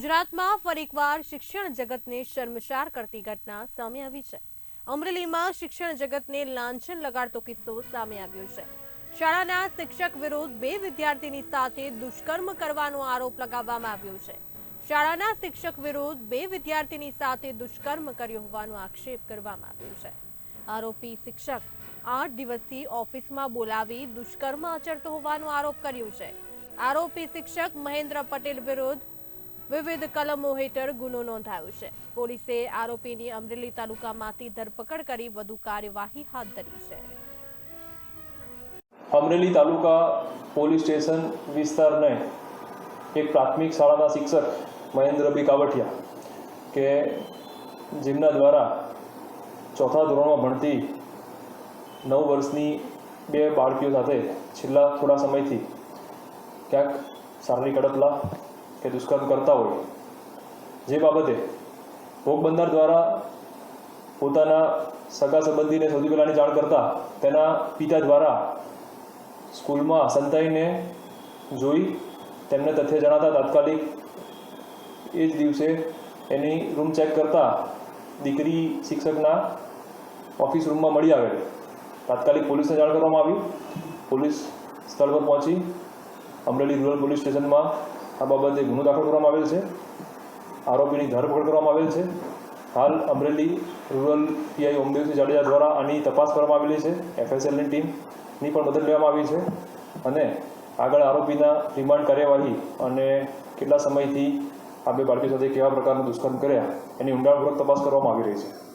ગુજરાતમાં ફરીકવાર શિક્ષણ જગતને શર્મસાર કરતી ઘટના સામે આવી છે. અમરેલીમાં શિક્ષણ જગતને લાંછન લગાડતો કિસ્સો સામે આવ્યો છે. શાળાના શિક્ષક વિરુદ્ધ બે વિદ્યાર્થીની સાથે દુષ્કર્મ કરવાનો આરોપ લગાવવામાં આવ્યો છે. શાળાના શિક્ષક વિરુદ્ધ બે વિદ્યાર્થીની સાથે દુષ્કર્મ કર્યો હોવાનો આક્ષેપ કરવામાં આવ્યો છે. આરોપી શિક્ષક આઠ દિવસથી ઓફિસમાં બોલાવી દુષ્કર્મ આચરતો હોવાનો આરોપ કર્યો છે. આરોપી શિક્ષક મહેન્દ્ર પટેલ વિરુદ્ધ વિવિધ કલમો હેઠળ ગુનો નોંધાયો છે. પોલીસે આરોપીની અમરેલી તાલુકામાંથી ધરપકડ કરી વધુ કાર્યવાહી હાથ ધરી છે. અમરેલી તાલુકા પોલીસ સ્ટેશન વિસ્તારને એક પ્રાથમિક શાળાના શિક્ષક મહેન્દ્રભાઈ કાવઠિયા કે જેમના દ્વારા ચોથા ધોરણમાં ભણતી નવ વર્ષની બે બાળકીઓ સાથે છેલ્લા થોડા સમયથી ક્યાંક શારીરિક અડપલા કે દુષ્કર્મ કરતા હોય. જે બાબતે ભોગ બનનાર દ્વારા પોતાના સગા સંબંધીને સૌથી પહેલાંની જાણ કરતા તેના પિતા દ્વારા સ્કૂલમાં સંતાઈને જોઈ તેમને તથ્ય જણાતા તાત્કાલિક એ જ દિવસે એની રૂમ ચેક કરતા દીકરી શિક્ષકના ઓફિસ રૂમમાં મળી આવેલ. તાત્કાલિક પોલીસને જાણ કરવામાં આવી. પોલીસ સ્થળ પર પહોંચી અમરેલી રૂરલ પોલીસ સ્ટેશનમાં આ બાબતે ગુનો દાખલ કરવામાં આવેલ છે. આરોપીની ધરપકડ કરવામાં આવેલ છે. હાલ અમરેલી રૂરલ પીઆઈ ઓમદેવસિંહ જાડેજા દ્વારા આની તપાસ કરવામાં આવેલી છે. એફએસએલની ટીમની પણ મદદ લેવામાં આવી છે અને આગળ આરોપીના રિમાન્ડ કાર્યવાહી અને કેટલા સમયથી આ બે બાળકી સાથે કેવા પ્રકારનું દુષ્કર્મ કર્યા એની ઊંડાણપૂર્વક તપાસ કરવામાં આવી રહી છે.